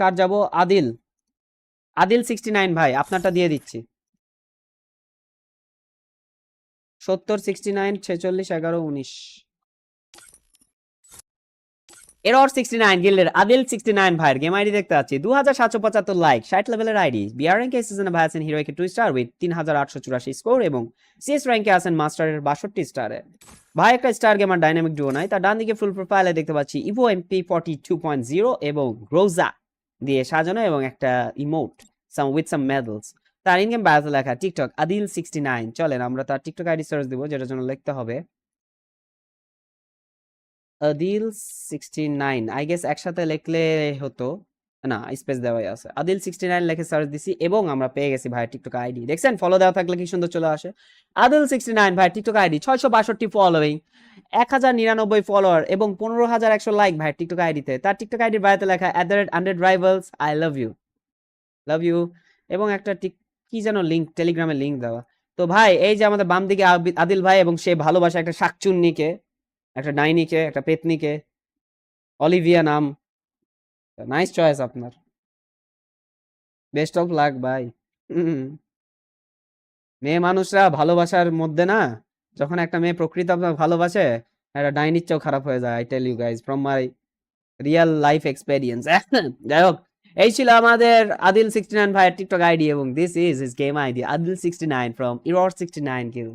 কার যাব? Adil. Adil sixty nine ভাই, আপনারটা দিয়ে দিচ্ছি। সত্তর সিক্সটি নাইন ছেচল্লিশ, এগারো, উনিশ। এরর সিক্সটি নাইন গিল্ডের আদিল সিক্সটি নাইন ভাইয়ের গেম আইডি দেখতে পাচ্ছি। দু হাজার সাতশো পঁচাত্তর লাইক ষাট লেভেলের আইডি বিআর র্যাঙ্কে সিজনে ভাই আছেন হিরোইকে টু স্টার উইথ তিন হাজার আটশো চুরাশি স্কোর এবং সিএস র্যাঙ্কে আছেন মাস্টারের বাষট্টি স্টারে ভাই, একটা স্টার গেমার ডাইনামিক ডুও নাই। তার ডান দিকে ফুল প্রোফাইলে দেখতে পাচ্ছি Evo MP forty two point zero এবং রোজা দিয়ে সাজানো এবং একটা emote some with some medals তার ইনগেম বায়োতে লেখা টিকটক আদিল সিক্সটি নাইন চলেন আমরা তার টিকটক আইডি সার্চ দিব, যেটার জন্য লিখতে হবে Adil sixty nine I guess একসাথে লিখলে হতো। না স্পেস দেওয়াই আছে। আদিল সিক্সটি নাইন লিখে সার্চ দিছি এবং আমরা পেয়ে গেছি ভাই টিকটক আইডি দেখছেন? ফলো দেওয়া থাকলে কি সুন্দর চলে আসে? আদিল সিক্সটি নাইন ভাই টিকটক আইডি ছয়শো বাষট্টি ফলোয়িং এক হাজার নিরানব্বই ফলোয়ার এবং পনেরো হাজার একশো লাইক ভাই টিকটক আইডিতে তার টিকটক আইডির বায়োতে লেখা at the rate hundred rivals I love you love you এবং একটা টিক কি যেন লিঙ্ক টেলিগ্রামে লিঙ্ক দেওয়া। তো ভাই, এই যে আমাদের বাম দিকে আদিল ভাই এবং সে ভালোবাসে, একটা শাকচুন্নিকে, একটা ডাইনিকে একটা পেতনিকে, অলিভিয়া নাম। নাইস চয়েস আপনার বেস্ট অফ লাক ভাই মেয়ে মানুষরা ভালোবাসার মধ্যে না, যখন একটা মেয়ে প্রকৃত আপনার ভালোবাসে, একটা ডাইনির চেয়েও খারাপ হয়ে যায় I tell you guys from my real life experience যাই হোক, এই ছিল আমাদের আদিল সিক্সটি নাইন ভাইয়ের টিকটক আইডি এবং this is his game ID, Adil sixty nine from error sixty nine kill